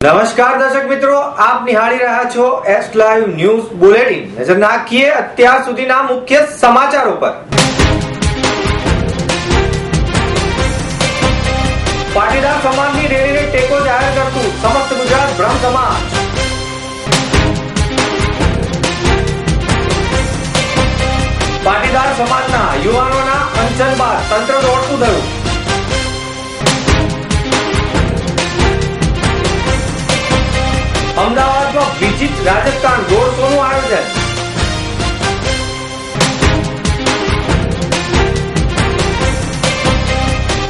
નમસ્કાર દર્શક મિત્રો, આપ નિહાળી રહ્યા છો એસ લાઈવ ન્યૂઝ બુલેટિન નજર નાખીએ અત્યાર સુધીના મુખ્ય સમાચારો પર. પાટીદાર સમાજની રેલીને ટેકો જાહેર કરતું સમસ્ત ગુજરાત બ્રહ્મ સમાજ. પાટીદાર સમાજના યુવાનોના અંચન બાદ તંત્ર દોડતું થયું અમદાવાદમાં વિજિત રાજસ્થાન રોડ શો નું આયોજન.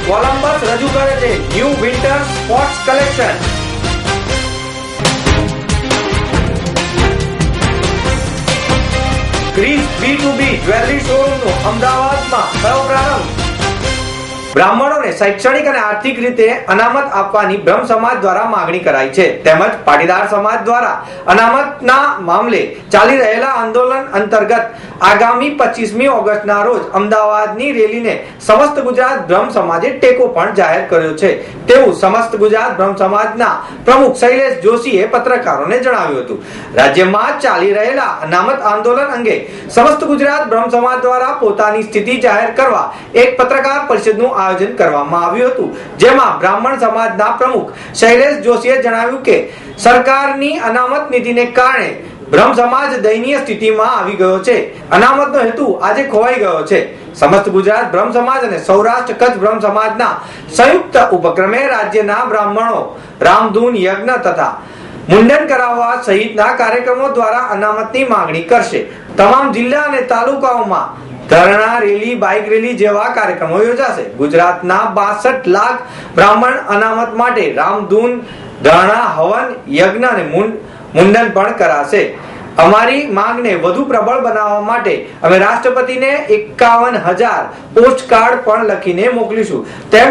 કોલંબસ રજૂ કરે છે ન્યૂ વિન્ટર સ્પોર્ટ્સ કલેક્શન. ક્રિસ બી ટુ બી જ્વેલરી શોરૂમનો અમદાવાદમાં થયો પ્રારંભ? બ્રાહ્મણોને શૈક્ષણિક અને આર્થિક રીતે અનામત આપવાની બ્રહ્મ સમાજ દ્વારા માંગણી કરાઈ છે. તેમજ પાટીદાર સમાજ દ્વારા અનામતના મામલે ચાલી રહેલા આંદોલન અંતર્ગત આગામી પચીસમી ઓગસ્ટના રોજ અમદાવાદની રેલીને સમસ્ત ગુજરાત બ્રહ્મ સમાજે ટેકો પણ જાહેર કર્યો છે. તેવું સમસ્ત ગુજરાત બ્રહ્મ સમાજના પ્રમુખ શૈલેષ જોશીએ પત્રકારોને જણાવ્યું હતું. રાજ્યમાં ચાલી રહેલા અનામત આંદોલન અંગે સમસ્ત ગુજરાત બ્રહ્મ સમાજ દ્વારા પોતાની સ્થિતિ જાહેર કરવા એક પત્રકાર પરિષદનું આયોજન કરવામાં આવ્યું હતું, જેમાં બ્રાહ્મણ સમાજના પ્રમુખ શૈલેષ જોશીએ જણાવ્યું કે સરકારની અનામત નીતિને કારણે બ્રહ્મ સમાજ દયનીય સ્થિતિમાં આવી ગયો છે. અનામતનો હેતુ આજે ખોવાઈ ગયો છે. સમસ્ત ગુજરાત બ્રહ્મ સમાજ અને સૌરાષ્ટ્ર કચ્છ બ્રહ્મ સમાજના સંયુક્ત ઉપક્રમે રાજ્યના બ્રાહ્મણો રામધૂન, યજ્ઞ તથા મુંડન કરાવવા સહિતના કાર્યક્રમો દ્વારા અનામતની માંગણી કરશે. તમામ જિલ્લા અને તાલુકાઓમાં ધરણા, રેલી, બાઇક રેલી જેવા કાર્યક્રમો યોજાશે. ગુજરાતના બાસઠ લાખ બ્રાહ્મણ અનામત માટે રામધૂન, ધરણા, હવન, યજ્ઞ અને મુંડ મુંડન પણ કરાશે. અમારી માંગને વધુ પ્રબળ બનાવવા માટે અમે રાષ્ટ્રપતિને એકાવન હજાર પોસ્ટ કાર્ડ પણ લખીને મોકલીશું. તેમ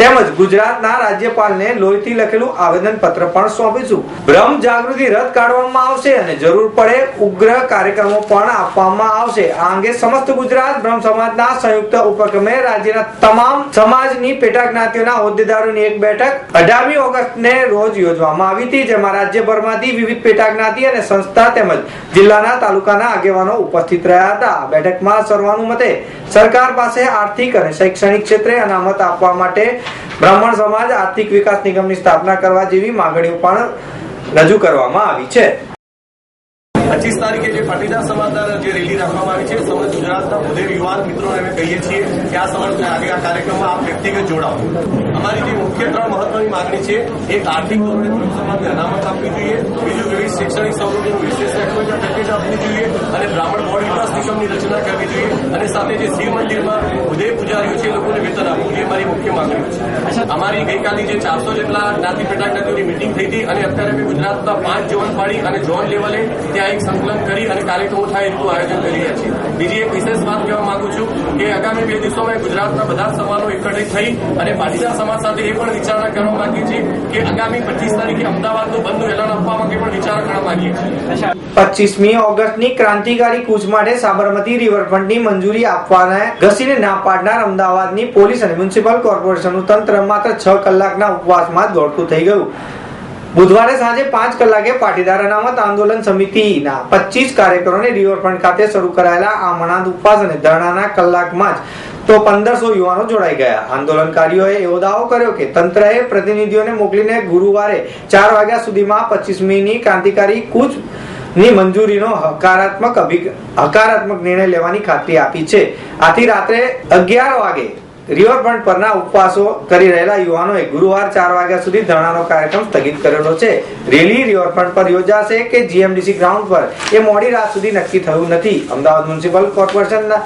તેમજ ગુજરાતના રાજ્યપાલને લોહીથી લખેલું આવેદન પત્ર પણ સોંપીશું. ભ્રમ જાગૃતિ રથ કાઢવામાં આવશે અને જરૂર પડે ઉગ્ર કાર્યક્રમો પણ આપવામાં આવશે. આ અંગે સમસ્ત ગુજરાત બ્રહ્મ સમાજના સંયુક્ત ઉપક્રમે રાજ્યના તમામ સમાજની પેટા જ્ઞાતિઓના હોદ્દેદારોની એક બેઠક અઢારમી ઓગસ્ટને રોજ યોજવામાં આવી હતી, જેમાં રાજ્યભરમાંથી વિવિધ પેટા જ્ઞાતિ અને સંસ્થા તેમજ જિલ્લાના તાલુકાના આગેવાનો ઉપસ્થિત રહ્યા હતા. બેઠકમાં સર્વાનુમતે સરકાર પાસે આર્થિક અને શૈક્ષણિક ક્ષેત્રે અનામત આપવા માટે બ્રાહ્મણ સમાજ આર્થિક વિકાસ નિગમની સ્થાપના કરવા જેવી માંગણીઓ પણ રજૂ કરવામાં આવી છે. પચીસ તારીખે જે પાટીદાર સમાજના જે રેલી રાખવામાં આવી છે, સમગ્ર ગુજરાતના ઉદય યુવાન મિત્રોને અમે કહીએ છીએ કે આ સમજ આ કાર્યક્રમમાં આપ વ્યક્તિગત જોડાવો અમારી જે મુખ્ય ત્રણ મહત્વની માંગણી છે, એક આર્થિક ધોરણે સમાજને અનામત આપવી જોઈએ, બીજું વિવિધ શૈક્ષણિક સવલતોનું વિશેષ એક્સપોઝર પેકેજ આપવું જોઈએ, અને બ્રાહ્મણ બોર્ડ વિકાસ નિગમની રચના કરવી જોઈએ, અને સાથે જે શિવ મંદિરમાં ઉદય પૂજારીઓ છે, એ લોકોને વેતન આપવું જોઈએ મારી મુખ્ય માંગણીઓ છે. અમારી ગઈકાલની જે ચારસો જેટલા જ્ઞાતિ પેટા જ્ઞાતિઓની મિટિંગ થઈ હતી, અને અત્યારે અમે ગુજરાતના પાંચ ઝોન પાડી અને ઝોન લેવલે ત્યાં એક સંકલન કરી અને કાર્યક્રમો થાય એટલું આયોજન કરી છીએ. બીજી એક વિશેષ વાત કહેવા માંગુ છું કે આગામી બે દિવસોમાં ગુજરાતના બધા જ સમાનો થઈ અને પાટીદાર સમાજ સાથે એ પણ વિચારણા કરવા માંગીએ છીએ કે આગામી પચીસ તારીખે અમદાવાદનું બંધનું એલાન આપવા માટે પણ વિચારણા કરવા માંગીએ છીએ. પચીસમી ઓગસ્ટની ક્રાંતિકારી કૂચ માટે સાબરમતી રિવરફ્રન્ટની મંજૂરી આપવાને ઘસીને ના પાડનાર અમદાવાદની પોલીસ અને મ્યુનિસિપલ કોર્પોરેશનનું તંત્ર માત્ર છ કલાકના ઉપવાસમાં દોડતું થઈ ગયું. બુધવારે સાંજે પાંચ કલાકે પાટીદાર અનામત આંદોલન સમિતિના પચીસ કાર્યકરોને રિવરફ્રન્ટ ખાતે શરૂ કરાયેલા આ ઉપવાસ અને ધરણાના કલાકમાં જ તો પંદરસો યુવાનો જોડાઈ ગયા. આંદોલનકારીઓએ એવો દાવો કર્યો કે તંત્રએ પ્રતિનિધિઓને મોકલીને ગુરુવારે ચાર વાગ્યા સુધીમાં પચીસમીની ક્રાંતિકારી કૂચની મંજૂરીનો હકારાત્મક હકારાત્મક નિર્ણય લેવાની ખાતરી આપી છે. આથી રાત્રે અગિયાર વાગે રિવરફ્રન્ટ પરના ઉપવાસો કરી રહેલા યુવાનોએ ગુરુવાર ચાર વાગ્યા સુધી ધરણાનો કાર્યક્રમ સ્થગિત કરેલો છે. રેલી રિવરફ્રન્ટ પર યોજાશે કે જીએમડીસી ગ્રાઉન્ડ પર? એ મોડી રાત સુધી નક્કી થયું નથી. અમદાવાદ મ્યુનિસિપલ કોર્પોરેશનના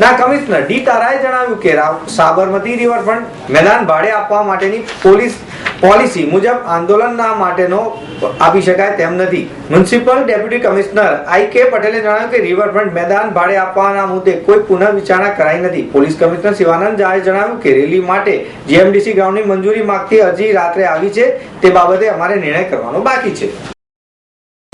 ના કમિશનર ડી તારાએ જણાવ્યું કે સાબરમતી રિવરફ્રન્ટ મેદાન ભાડે આપવા માટેની પોલીસ પોલિસી મુજબ આંદોલનના માટેનો આપી શકાય તેમ નથી. મ્યુનિસિપલ ડેપ્યુટી કમિશનર આઈ કે પટેલે જણાવ્યું કે રિવરફ્રન્ટ મેદાન ભાડે આપવાના મુદ્દે કોઈ પુનઃ વિચારણા કરાઈ નથી. પોલીસ કમિશનર શિવાનંદ ઝાએ જણાવ્યું કે રેલી માટે જીએમડીસી ગ્રાઉન્ડની મંજૂરી માંગતી અરજી રાત્રે આવી છે. તે બાબતે અમારે નિર્ણય કરવાનો બાકી છે.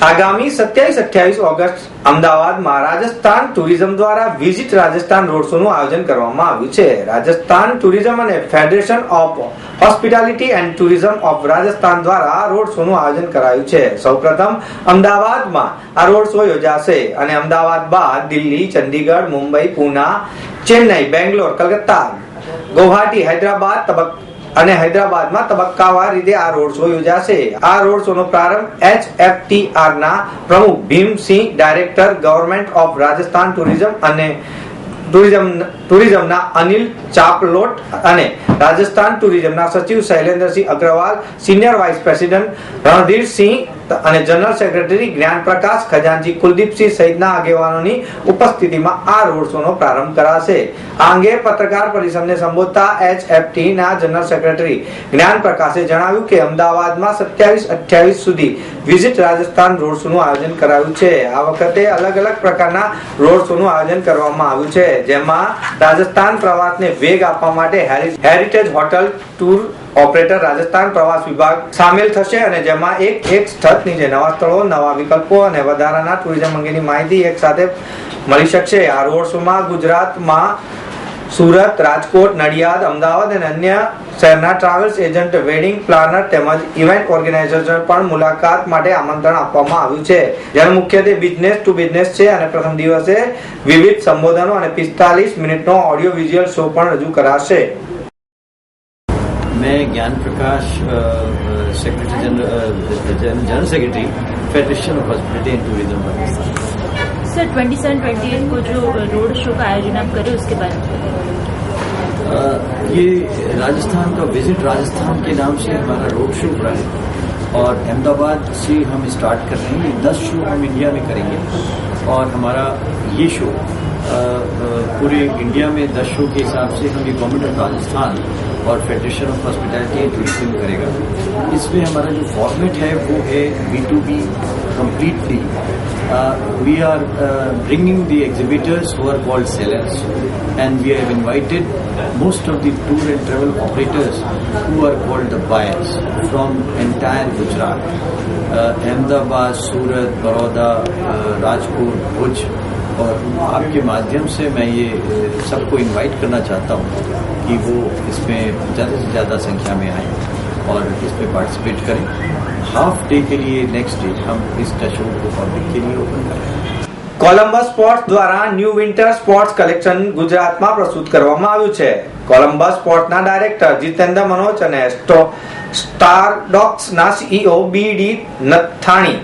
આગામી સત્યાવીસ, અઠ્યાવીસ ઓગસ્ટ અમદાવાદમાં રાજસ્થાન ટુરિઝમ દ્વારા વિઝિટ રાજસ્થાન રોડ શો નું આયોજન કરવામાં આવ્યું છે. રાજસ્થાન ટુરિઝમ અને federation of hospitality and tourism of Rajasthan દ્વારા રોડ શો નું આયોજન કરાયું છે. સૌપ્રથમ અમદાવાદમાં આ રોડ શો યોજાશે અને અમદાવાદ બાદ દિલ્હી, ચંદીગઢ, મુંબઈ, પુના, ચેન્નઈ, બેંગ્લોર, કલકત્તા, ગુવાહાટી, હૈદરાબાદ તબક અને હૈદરાબાદમાં તબક્કાવાર રીતે આ રોડ શો યોજાશે. આ રોડ શો નો પ્રારંભ એચએફટીઆર ના પ્રમુખ Bhimsingh, director government of Rajasthan tourism અને ટુરિઝમ, ટુરિઝમના અનિલ ચાપલોટ અને રાજસ્થાન ટુરિઝમના સચિવ Shailendrasingh Agarwal, senior vice president Randhirsingh અને જનરલ સેક્રેટરી જ્ઞાન પ્રકાશ ખજાનજી કુલદીપસિંહ સહિતના આગેવાનોની ઉપસ્થિતિમાં આ રોડ શોનો પ્રારંભ કરાશે. આ અંગે પત્રકાર પરિષદને સંબોધતા એચએફટી ના જનરલ સેક્રેટરી જ્ઞાન પ્રકાશે જણાવ્યું કે અમદાવાદમાં સત્યાવીસ અઠ્યાવીસ સુધી વિઝિટ રાજસ્થાન રોડ શોનું આયોજન કરાયું છે. આ વખતે અલગ અલગ પ્રકારના રોડ શોનું આયોજન કરવામાં આવ્યું છે. જેમાં રાજસ્થાન પ્રવાસને વેગ આપવા માટે હેરી- heritage hotel tour operator Rajasthan પ્રવાસ વિભાગ સામેલ થશે અને જેમાં એક એક સ્થળ નીચે નવા સ્થળો, નવા વિકલ્પો અને વધારાના ટુરિઝમ અંગેની માહિતી એક સાથે મળી શકશે. આ રોડ શોમાં ગુજરાતમાં સુરત, રાજકોટ, નડિયાદ, અમદાવાદ અને અન્ય શહેરના ટ્રાવેલ્સ એજન્ટ, વેડિંગ પ્લાનર તેમજ ઇવેન્ટ ઓર્ગેનાઇઝર પણ મુલાકાત માટે આમંત્રણ આપવામાં આવ્યું છે. જેનું મુખ્યત્વે બિઝનેસ ટુ બિઝનેસ છે અને પ્રથમ દિવસે વિવિધ સંબોધનો અને પિસ્તાલીસ મિનિટનો ઓડિયો વિઝ્યુઅલ શો પણ રજૂ કરાશે. मैं Gyan Prakash secretary general general secretary federation of hospitality and tourism Pakistan sir twenty seven twenty eight को जो रोड शो का आयोजन आप करें उसके बारे में। ये राजस्थान का विज़िट राजस्थान के नाम से हमारा रोड शो हो रहा है और अहमदाबाद से हम स्टार्ट कर रहे हैं। ये दस शो हम इंडिया में करेंगे और हमारा ये शो अ, पूरे इंडिया में दस शो के हिसाब से हम ये गवर्नमेंट ऑफ़ राजस्थान और फेडरेशन ऑफ़ हॉस्पिटैलिटी टूरिज़्म करेगा। इसमें हमारा जो फॉर्मेट है, वो है B to B completely we are bringing the exhibitors who are called sellers and we have invited most of the tour and travel operators who are called the buyers from entire Gujarat Ahmedabad Surat Baroda Rajkot Bhuj और आपके माध्यम से मैं ये अ, सबको invite करना चाहता हूँ कि वो इसमें ज़्यादा से ज़्यादा संख्या में आए और इसमें पार्टिसिपेट करें हाफ डे के लिए नेक्स्ट डे हम इस शो को पब्लिक के लिए ओपन कर रहे हैं કોલંબસ સ્પોર્ટ્સ દ્વારા ન્યૂ વિન્ટર સ્પોર્ટ્સ કલેક્શન ગુજરાતમાં પ્રસ્તુત કરવામાં આવ્યું છે કોલંબસ સ્પોર્ટ્સના ડાયરેક્ટર જીતેન્દ્ર મનોજ અને સ્ટો સ્ટારડોક્સના સીઈઓ બી ડી નથાણી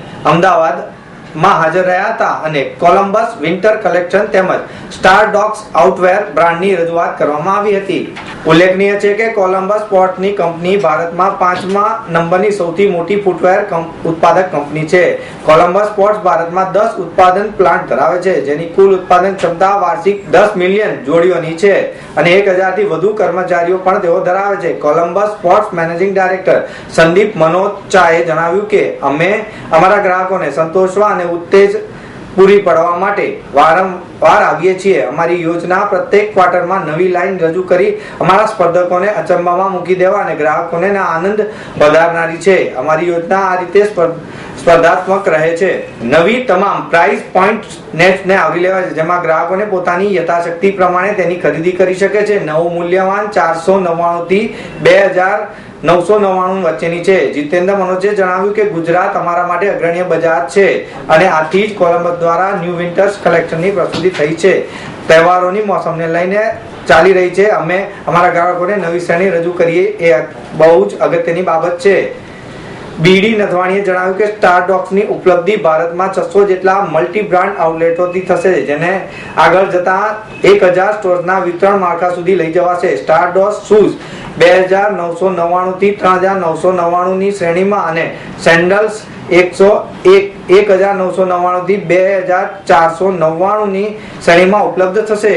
અમદાવાદમાં હાજર રહ્યા હતા અને કોલંબસ વિન્ટર કલેક્શન તેમજ સ્ટારડોક્સ આઉટવેર બ્રાન્ડની રજૂઆત કરવામાં આવી હતી. ઉલ્લેખનીય છે કે કોલંબસ પોર્ટની કંપની ભારતમાં પાંચમા નંબરની સૌથી મોટી ફૂટવેર ઉત્પાદક કંપની છે. કોલંબસ સ્પોર્ટ્સ ભારતમાં દસ ઉત્પાદન પ્લાન્ટ ધરાવે છે, જેની કુલ ઉત્પાદન ક્ષમતા વાર્ષિક દસ મિલિયન જોડીઓની છે અને એક હજારથી વધુ કર્મચારીઓ પણ તેઓ ધરાવે છે. Columbus sports managing director Sandeep Manoj ચાએ જણાવ્યું કે, અમે અમારા ગ્રાહકોને સંતોષવા અને ઉત્તેજ પૂરી પાડવા માટે વારંવાર આવીએ છીએ. અમારી યોજના પ્રત્યેક ક્વાર્ટરમાં નવી લાઈન રજૂ કરી અમારા સ્પર્ધકોને અચંબામાં મૂકી દેવા અને ગ્રાહકોને આનંદ વધારનારી છે. અમારી યોજના આ રીતે સ્પર્ધાત્મક રહે છે. નવી તમામ પ્રાઇસ પોઈન્ટ નેટને આવરી લેવાય છે. જેમાં ગ્રાહકોને પોતાની યથાશક્તિ પ્રમાણે તેની ખરીદી કરી શકે છે. નવું મૂલ્યવાન ચારસો નવ્વાણું થી બે હજાર નવસો નવ્વાણું વચ્ચેની છે. જીતેન્દ્ર મનોજે જણાવ્યું કે ગુજરાત અમારા માટે અગ્રણીય બજાર છે અને આથી જ કોલંબસ દ્વારા ન્યૂ વિન્ટર્સ કલેક્શનની પ્રસ્તુતિ થઈ છે. તહેવારોની મોસમને લઈને ચાલી રહી છે. અમે અમારા ગ્રાહકોને નવી શ્રેણી રજૂ કરીએ એ બહુ જ અગત્યની બાબત છે. બીડી નથવાણીએ જણાવ્યું કે સ્ટારડોક્સની ઉપલબ્ધિ ભારતમાં છસો જેટલા મલ્ટી બ્રાન્ડ આઉટલેટોથી થશે, જેને આગળ જતા એક હજાર સ્ટોર્સના વિતરણ માળખા સુધી લઈ જવાશે. સ્ટારડોક્સ શૂઝ બે હજાર નવસો નવ્વાણુંથી ત્રણ હજાર નવસો નવ્વાણુંની શ્રેણીમાં અને સેન્ડલ્સ એકસો એક એક હજાર નવસો નવ્વાણુંથી બે હજાર ચારસો નવ્વાણુંની શ્રેણીમાં ઉપલબ્ધ થશે.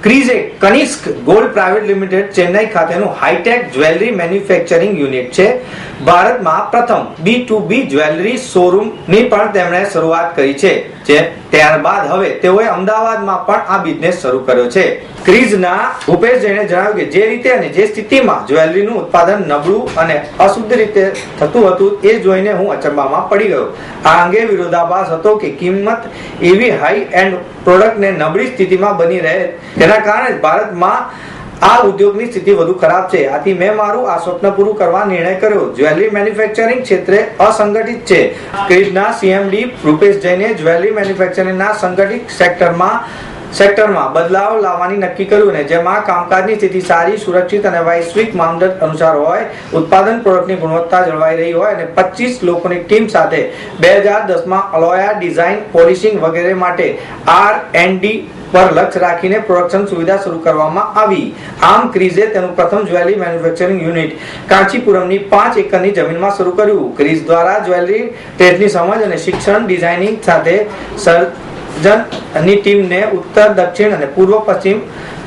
ક્રીઝે Kanishk gold private limited Chennai ખાતેનું hi tech jewellery manufacturing unit છે. ભારતમાં પ્રથમ બી ટુ બી જ્વેલરી શોરૂમની પણ તેમણે શરૂઆત કરી છે, જે ત્યારબાદ હવે તેઓએ અમદાવાદમાં પણ આ બિઝનેસ શરૂ કર્યો છે. ક્રીઝના ભૂપેશ જૈને જણાવ્યું કે જે રીતે અને જે સ્થિતિમાં જ્વેલરીનું ઉત્પાદન નબળું અને અશુદ્ધ રીતે થતું હતું, એ જોઈને હું અચંબામાં પડી ગયો. આ અંગે વિરોધાભાસ હતો કે કિંમત એવી હાઈ એન્ડ પ્રોડક્ટને નબળી સ્થિતિમાં બની રહે, તેના કારણે ભારતમાં આ ઉદ્યોગની સ્થિતિ વધુ ખરાબ છે. આથી મેં મારું આ સ્વપ્ન પૂરું કરવા નિર્ણય કર્યો. જ્વેલરી મેન્યુફેક્ચરિંગ ક્ષેત્રે અસંગઠિત છે. ક્રિજના સીએમડી રૂપેશ જૈને જ્વેલરી મેન્યુફેક્ચરિંગના સંગઠિત સેક્ટરમાં સેક્ટરમાં બદલાવ લાવવાની નક્કી કર્યું ને જેમાં કામકાજની સ્થિતિ સારી, સુરક્ષિત અને વૈશ્વિક માનદંડ અનુસાર હોય, ઉત્પાદન પ્રોડક્ટની ગુણવત્તા જળવાઈ રહી હોય અને પચીસ લોકોની ટીમ સાથે બે હજાર દસમાં અલોયા ડિઝાઇન પોલિશિંગ વગેરે માટે આર એન્ડ ડી પર લક્ષ્ય રાખીને પ્રોડક્શન સુવિધા શરૂ કરવામાં આવી. આમ ક્રીઝે તેનું પ્રથમ જ્વેલરી મેન્યુફેક્ચરિંગ યુનિટ કાંચીપુરમની પાંચ એકરની જમીનમાં શરૂ કર્યું. ક્રીઝ દ્વારા જ્વેલરી ટ્રેડની સમજ અને શિક્ષણ, ડિઝાઇનિંગ સાથે સર્જનની ટીમને ઉત્તર, દક્ષિણ અને પૂર્વ પશ્ચિમ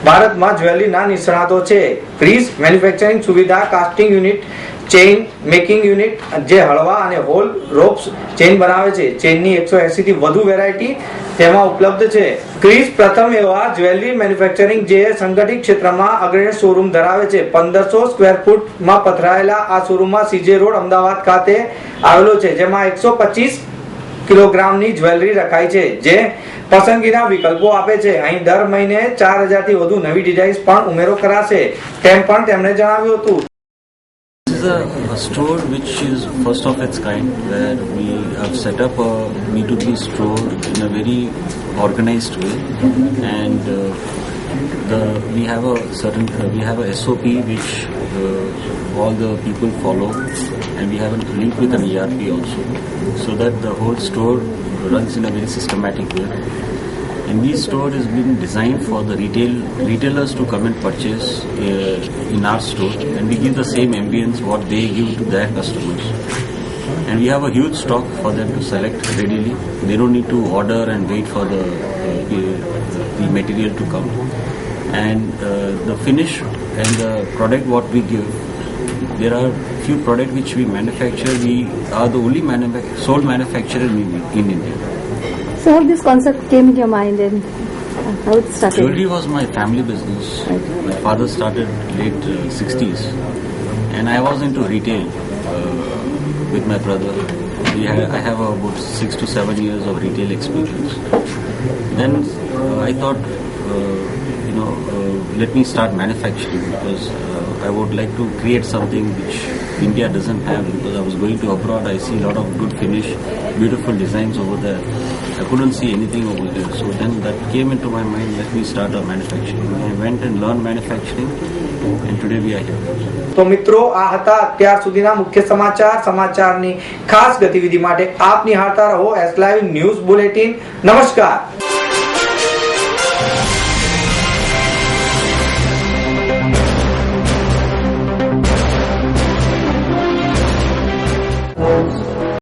ભારતમાં જ્વેલરીના નિષ્ણાતો છે. ક્રીઝ મેન્યુફેક્ચરિંગ સુવિધા casting unit chain making unit જે હળવા અને હોલ રોપ્સ ચેઇન બનાવે છે. ચેઇનની એકસો એંસીથી વધુ વેરાયટી તેમાં ઉપલબ્ધ છે. ક્રિસ પ્રથમ એવા જ્વેલરી મેન્યુફેક્ચરિંગ જે સંગઠિત ક્ષેત્રમાં અગ્રણી શોરૂમ ધરાવે છે. પંદરસો સ્ક્વેર ફૂટમાં પથરાયેલા આ શોરૂમમાં સીજે રોડ અમદાવાદ ખાતે આવેલો છે, જેમાં એકસો પચીસ કિલોગ્રામની જ્વેલરી રખાય છે, જે પસંદગીના વિકલ્પો આપે છે. અહીં દર મહિને ચાર હજારથી વધુ નવી ડિઝાઇન્સ પણ ઉમેરો કરાશે તેમ પણ તેમણે જણાવ્યું હતું. A, a store which is first of its kind, where we have set up a B2B store in a very organized way, and uh, the we have a certain uh, we have a SOP which uh, all the people follow, and we have a link with an ERP also, so that the whole store runs in a very systematic way. And this store is being designed for the retail retailers to come and purchase uh, in our store, and we give the same ambience what they give to their customers. And we have a huge stock for them to select readily. They don't need to order and wait for the uh, the material to come. And uh, the finish and the product what we give, there are few products which we manufacture. We are the only manufac- sole manufacturer in, in India. So how this concept came in your mind and uh, how it started? Jewelry was my family business. My father started late uh, 60s, and I was into retail uh, with my brother. Had, I have about six to seven years of retail experience. Then uh, I thought, uh, know, uh, let me start manufacturing because uh, I would like to create something which India doesn't have. Because I was going to abroad, I see a lot of good finish, beautiful designs over there. I couldn't see anything over there. So then that came into my mind, let me start a manufacturing. I went and learned manufacturing and today we are here. તો મિત્રો આ હતા અત્યાર સુધીના મુખ્ય સમાચાર સમાચારની ખાસ ગતિવિધિ માટે આપ નિહાળતા રહો એસ લાઈવ ન્યૂઝ બુલેટિન નમસ્કાર